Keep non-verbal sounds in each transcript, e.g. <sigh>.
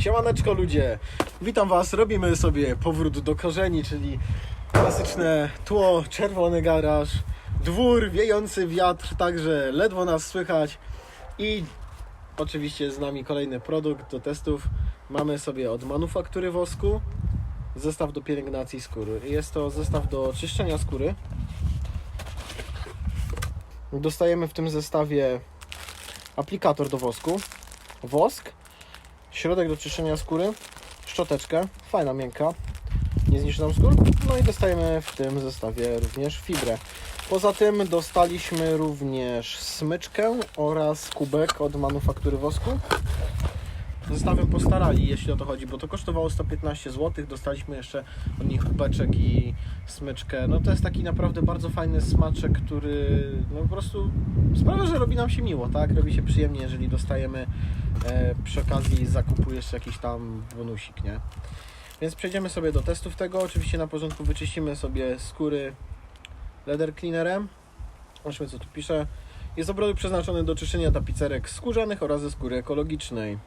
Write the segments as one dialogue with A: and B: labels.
A: Siemaneczko ludzie, witam was, robimy sobie powrót do korzeni, czyli klasyczne tło, czerwony garaż, dwór, wiejący wiatr, także ledwo nas słychać i oczywiście z nami kolejny produkt do testów. Mamy sobie od manufaktury wosku zestaw do pielęgnacji skóry. Jest to zestaw do czyszczenia skóry. Dostajemy w tym zestawie aplikator do wosku, wosk, środek do czyszczenia skóry, szczoteczkę, fajna, miękka, nie zniszczy nam skór. No i dostajemy w tym zestawie również fibrę. Poza tym dostaliśmy również smyczkę oraz kubek od manufaktury wosku. Zestawem postarali, jeśli o to chodzi, bo to kosztowało 115 zł. Dostaliśmy jeszcze od nich kubeczek i smyczkę. No to jest taki naprawdę bardzo fajny smaczek, który no po prostu sprawia, że robi nam się miło, tak? Robi się przyjemnie, jeżeli dostajemy e, przy okazji zakupu jeszcze jakiś tam bonusik, nie? Więc przejdziemy sobie do testów tego. Oczywiście na porządku wyczyścimy sobie skóry leather cleanerem. Zobaczmy co tu pisze. Jest obroty przeznaczony do czyszczenia tapicerek skórzanych oraz ze skóry ekologicznej.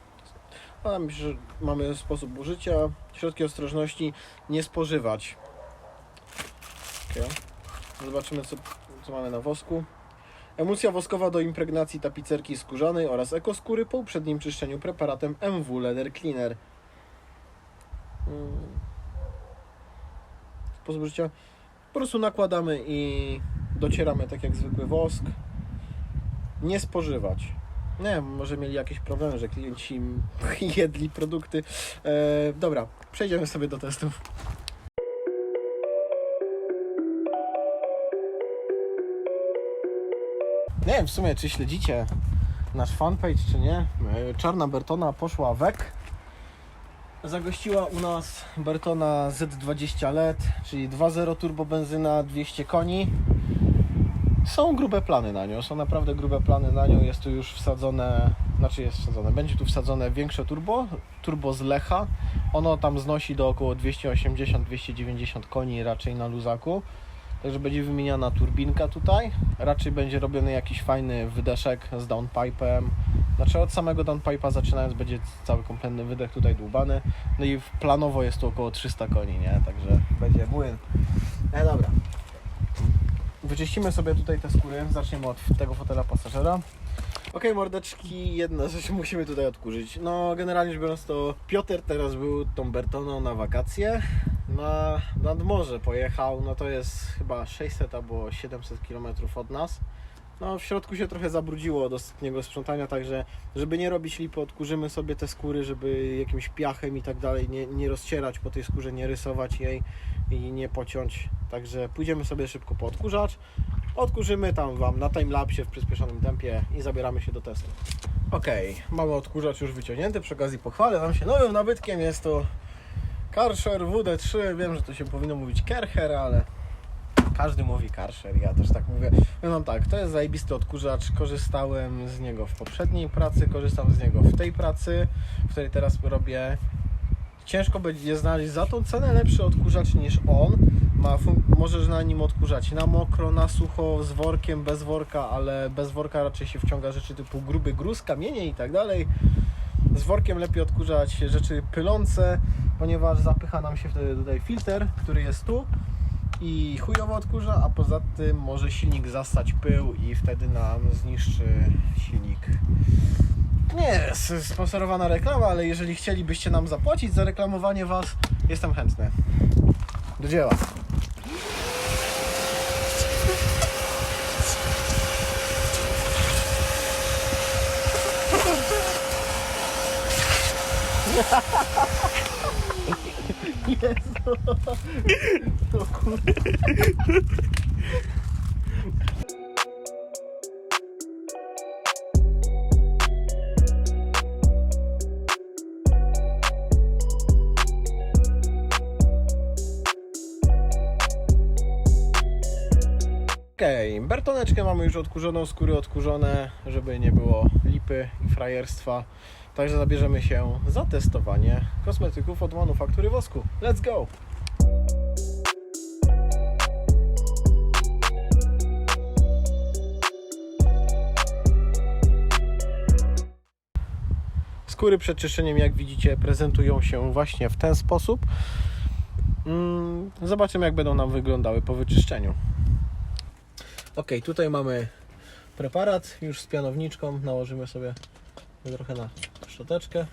A: Pisze, że mamy sposób użycia. Środki ostrożności nie spożywać. Okay. Zobaczymy co, co mamy na wosku. Emulsja woskowa do impregnacji tapicerki skórzanej oraz ekoskóry po uprzednim czyszczeniu preparatem MW Leather Cleaner. Mm. Sposób użycia. Po prostu nakładamy i docieramy tak jak zwykły wosk. Nie spożywać. Nie może mieli jakieś problemy, że klienci <laughs> jedli produkty. E, dobra, przejdziemy sobie do testów. Nie wiem w sumie, czy śledzicie nasz fanpage, czy nie. E, Czarna Bertona poszła wek. Zagościła u nas Bertona Z20 LED, czyli 2.0 turbo benzyna, 200 koni. Są grube plany na nią, są naprawdę grube plany na nią. Jest tu już wsadzone, znaczy jest wsadzone, będzie tu wsadzone większe turbo, turbo z Lecha. Ono tam znosi do około 280-290 koni raczej na luzaku. Także będzie wymieniana turbinka tutaj. Raczej będzie robiony jakiś fajny wydeszek z downpipe'em. Znaczy od samego downpipe'a zaczynając będzie cały kompletny wydech tutaj dłubany. No i planowo jest tu około 300 koni, nie? Także będzie młyn. E, dobra. Wyczyścimy sobie tutaj te skóry. Zaczniemy od tego fotela pasażera. Ok, mordeczki, jedna rzecz musimy tutaj odkurzyć. No, generalnie rzecz biorąc, to Piotr teraz był tą Bertoną na wakacje. Na, nad morze pojechał, no to jest chyba 600 albo 700 km od nas. No, w środku się trochę zabrudziło od ostatniego sprzątania, także żeby nie robić lipy, odkurzymy sobie te skóry, żeby jakimś piachem i tak dalej nie, nie rozcierać po tej skórze, nie rysować jej i nie pociąć. Także pójdziemy sobie szybko po odkurzacz, odkurzymy tam Wam na timelapsie w przyspieszonym tempie i zabieramy się do testu. Ok, mamy odkurzacz już wyciągnięty, przy okazji pochwalę Wam się nowym nabytkiem, jest to Karcher WD3, wiem, że to się powinno mówić Kercher, ale każdy mówi Karcher, ja też tak mówię. Powiem Wam tak, to jest zajebisty odkurzacz, korzystałem z niego w poprzedniej pracy, korzystam z niego w tej pracy, w której teraz robię. Ciężko będzie znaleźć za tą cenę lepszy odkurzacz niż on. Ma możesz na nim odkurzać na mokro, na sucho, z workiem, bez worka, ale bez worka raczej się wciąga rzeczy typu gruby gruz, kamienie i tak dalej. Z workiem lepiej odkurzać rzeczy pylące, ponieważ zapycha nam się wtedy tutaj filtr, który jest tu i chujowo odkurza, a poza tym może silnik zastać pył i wtedy nam zniszczy silnik. Jest sponsorowana reklama, ale jeżeli chcielibyście nam zapłacić za reklamowanie Was, jestem chętny. Do dzieła. Jezu. <laughs> Kurde. Bertoneczkę mamy już odkurzoną, skóry odkurzone, żeby nie było lipy i frajerstwa. Także zabierzemy się za testowanie kosmetyków od manufaktury wosku. Let's go! skóry przed czyszczeniem, jak widzicie, prezentują się właśnie w ten sposób. Mm, Zobaczymy, jak będą nam wyglądały po wyczyszczeniu. Ok, tutaj mamy preparat już z pianowniczką. Nałożymy sobie trochę na szczoteczkę.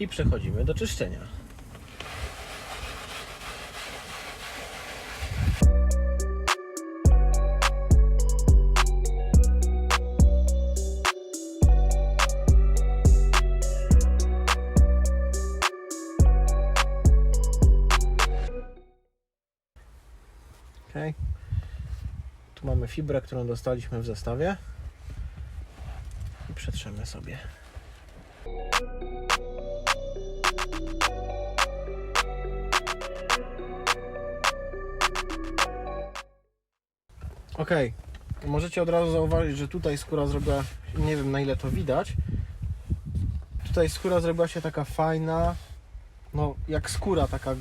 A: I przechodzimy do czyszczenia. Tu mamy fibrę, którą dostaliśmy w zestawie. I przetrzemy sobie. Ok. Możecie od razu zauważyć, że tutaj skóra zrobiła, nie wiem na ile to widać. Tutaj skóra zrobiła się taka fajna, no jak skóra, taka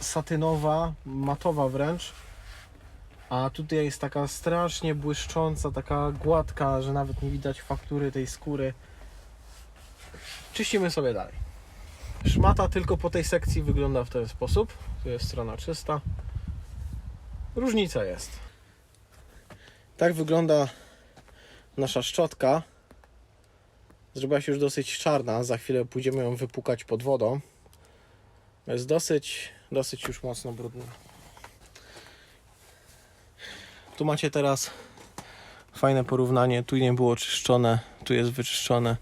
A: satynowa, matowa wręcz. A tutaj jest taka strasznie błyszcząca, taka gładka, że nawet nie widać faktury tej skóry. Czyścimy sobie dalej. Szmata tylko po tej sekcji wygląda w ten sposób. Tu jest strona czysta. Różnica jest. Tak wygląda nasza szczotka. Zrobiła się już dosyć czarna. Za chwilę pójdziemy ją wypukać pod wodą. Jest dosyć, dosyć już mocno brudna. Tu macie teraz fajne porównanie. Tu nie było czyszczone, tu jest wyczyszczone.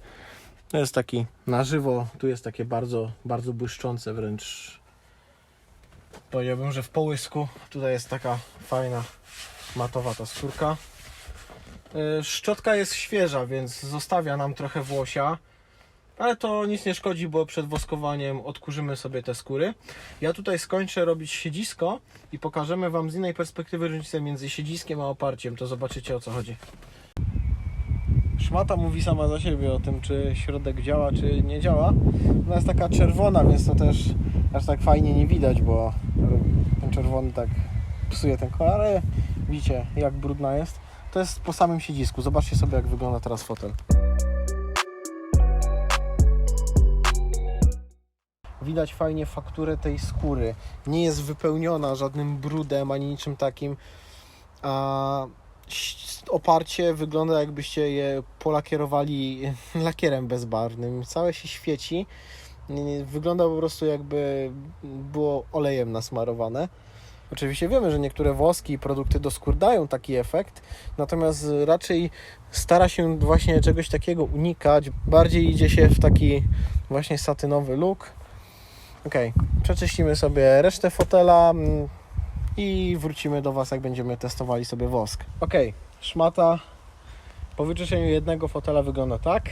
A: To jest taki na żywo, tu jest takie bardzo, bardzo błyszczące wręcz. Powiedziałbym, że w połysku. Tutaj jest taka fajna, matowa ta skórka. Yy, Szczotka jest świeża, więc zostawia nam trochę włosia. Ale to nic nie szkodzi, bo przed woskowaniem odkurzymy sobie te skóry. Ja tutaj skończę robić siedzisko i pokażemy Wam z innej perspektywy różnicę między siedziskiem a oparciem. To zobaczycie o co chodzi. Szmata mówi sama za siebie o tym, czy środek działa, czy nie działa. Ona jest taka czerwona, więc to też aż tak fajnie nie widać, bo ten czerwony tak psuje ten kolor, ale widzicie jak brudna jest. To jest po samym siedzisku. Zobaczcie sobie jak wygląda teraz fotel. Widać fajnie fakturę tej skóry. Nie jest wypełniona żadnym brudem ani niczym takim. A oparcie wygląda jakbyście je polakierowali <laughs> lakierem bezbarwnym. Całe się świeci. Wygląda po prostu jakby było olejem nasmarowane. Oczywiście wiemy, że niektóre woski i produkty do skór dają taki efekt, natomiast raczej stara się właśnie czegoś takiego unikać. Bardziej idzie się w taki właśnie satynowy look. Ok, przeczyścimy sobie resztę fotela mm, i wrócimy do Was, jak będziemy testowali sobie wosk. Ok, szmata po wyczyszczeniu jednego fotela wygląda tak.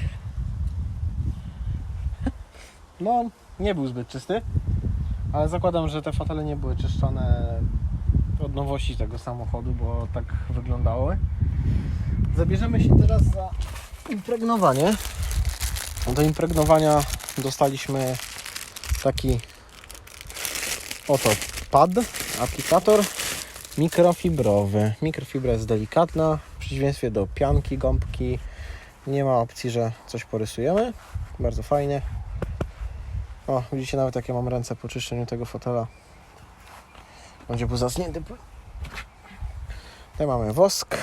A: No, nie był zbyt czysty, ale zakładam, że te fotele nie były czyszczone od nowości tego samochodu, bo tak wyglądały. Zabierzemy się teraz za impregnowanie. Do impregnowania dostaliśmy taki oto pad, aplikator mikrofibrowy. Mikrofibra jest delikatna, w przeciwieństwie do pianki, gąbki. Nie ma opcji, że coś porysujemy. Bardzo fajnie. O, widzicie nawet jakie mam ręce po czyszczeniu tego fotela. Będzie był zasnięty. Tutaj mamy wosk.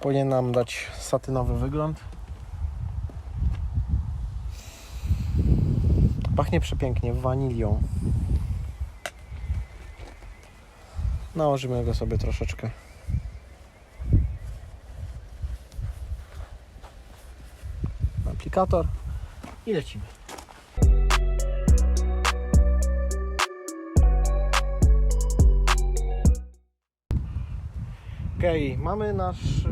A: Powinien nam dać satynowy wygląd. Pachnie przepięknie, wanilią. Nałożymy go sobie troszeczkę. Aplikator i lecimy. Ok, mamy nasz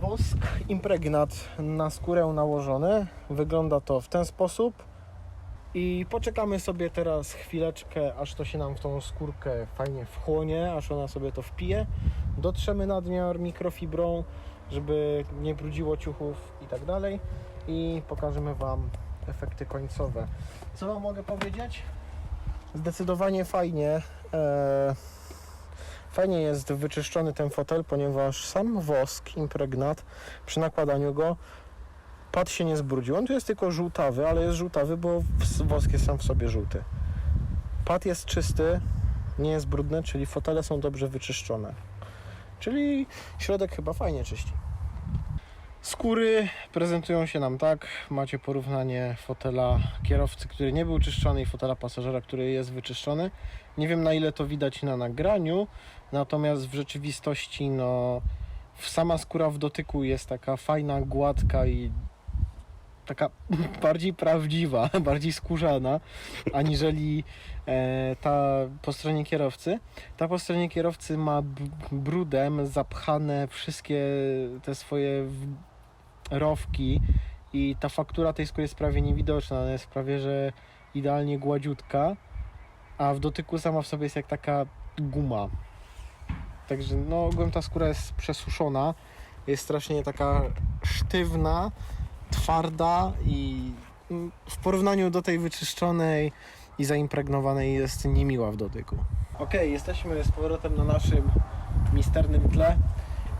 A: wosk impregnat na skórę nałożony. Wygląda to w ten sposób. I poczekamy sobie teraz chwileczkę, aż to się nam w tą skórkę fajnie wchłonie, aż ona sobie to wpije. Dotrzemy nadmiar mikrofibrą, żeby nie brudziło ciuchów i tak dalej. I pokażemy Wam efekty końcowe. Co Wam mogę powiedzieć? Zdecydowanie fajnie. E, Fajnie jest wyczyszczony ten fotel, ponieważ sam wosk, impregnat, przy nakładaniu go pad się nie zbrudził. On tu jest tylko żółtawy, ale jest żółtawy, bo wosk jest sam w sobie żółty. Pad jest czysty, nie jest brudny, czyli fotele są dobrze wyczyszczone. Czyli środek chyba fajnie czyści. Skóry prezentują się nam tak. Macie porównanie fotela kierowcy, który nie był czyszczony i fotela pasażera, który jest wyczyszczony. Nie wiem na ile to widać na nagraniu, natomiast w rzeczywistości no sama skóra w dotyku jest taka fajna, gładka i taka <laughs> bardziej prawdziwa, <laughs> bardziej skórzana, aniżeli e, ta po stronie kierowcy. Ta po stronie kierowcy ma brudem zapchane wszystkie te swoje rowki i ta faktura tej skóry jest prawie niewidoczna, ona jest prawie, że idealnie gładziutka, a w dotyku sama w sobie jest jak taka guma. Także no ogółem ta skóra jest przesuszona, jest strasznie taka sztywna, twarda i w porównaniu do tej wyczyszczonej i zaimpregnowanej jest niemiła w dotyku. Ok, jesteśmy z powrotem na naszym misternym tle.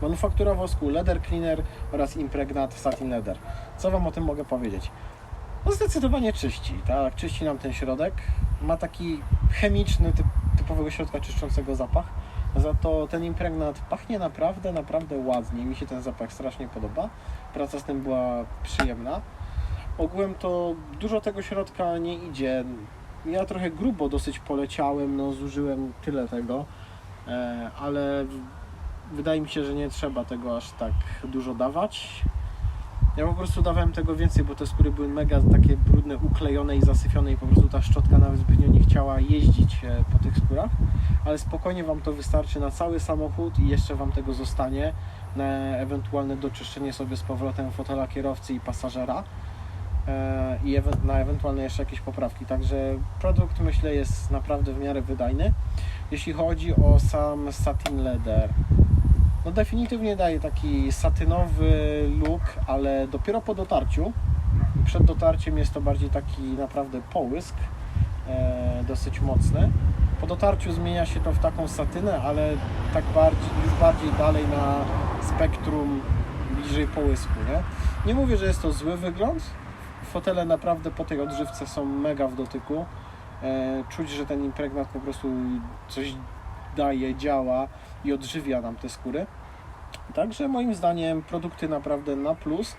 A: Manufaktura wosku Leather Cleaner oraz Impregnat Satin Leather. Co Wam o tym mogę powiedzieć? No zdecydowanie czyści, tak? Czyści nam ten środek. Ma taki chemiczny, typ, typowego środka czyszczącego zapach. Za to ten impregnat pachnie naprawdę, naprawdę ładnie. Mi się ten zapach strasznie podoba. Praca z tym była przyjemna. Ogółem to dużo tego środka nie idzie. Ja trochę grubo dosyć poleciałem, no zużyłem tyle tego, e, ale wydaje mi się, że nie trzeba tego aż tak dużo dawać. Ja po prostu dawałem tego więcej, bo te skóry były mega takie brudne, uklejone i zasyfione i po prostu ta szczotka nawet zbytnio nie chciała jeździć e, po tych skórach, ale spokojnie Wam to wystarczy na cały samochód i jeszcze Wam tego zostanie na ewentualne doczyszczenie sobie z powrotem fotela kierowcy i pasażera e, i na ewentualne jeszcze jakieś poprawki. Także produkt myślę jest naprawdę w miarę wydajny. Jeśli chodzi o sam satin leather, no definitywnie daje taki satynowy look, ale dopiero po dotarciu. Przed dotarciem jest to bardziej taki naprawdę połysk, e, dosyć mocny. Po dotarciu zmienia się to w taką satynę, ale tak bardziej, już bardziej dalej na spektrum bliżej połysku, nie? Nie mówię, że jest to zły wygląd. Fotele naprawdę po tej odżywce są mega w dotyku. E, czuć, że ten impregnat po prostu coś daje, działa i odżywia nam te skóry. Także moim zdaniem produkty naprawdę na plus.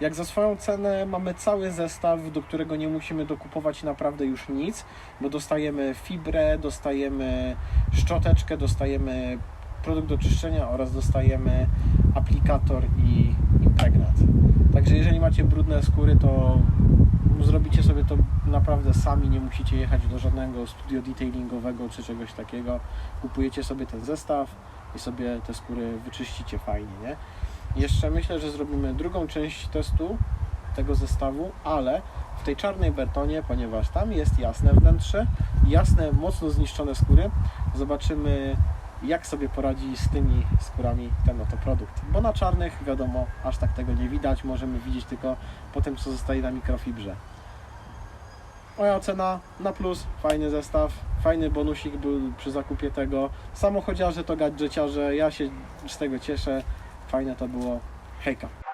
A: Jak za swoją cenę mamy cały zestaw, do którego nie musimy dokupować naprawdę już nic, bo dostajemy fibrę, dostajemy szczoteczkę, dostajemy produkt do czyszczenia oraz dostajemy aplikator i impregnat. Także jeżeli macie brudne skóry, to zrobicie sobie to naprawdę sami, nie musicie jechać do żadnego studio detailingowego czy czegoś takiego. Kupujecie sobie ten zestaw i sobie te skóry wyczyścicie fajnie, nie? Jeszcze myślę, że zrobimy drugą część testu tego zestawu, ale w tej czarnej Bertonie, ponieważ tam jest jasne wnętrze, jasne, mocno zniszczone skóry, zobaczymy jak sobie poradzi z tymi skórami ten oto produkt. Bo na czarnych, wiadomo, aż tak tego nie widać, możemy widzieć tylko po tym, co zostaje na mikrofibrze. Moja ocena na plus, fajny zestaw, fajny bonusik był przy zakupie tego. Samochodziarze to gadżeciarze, ja się z tego cieszę, fajne to było. Hejka.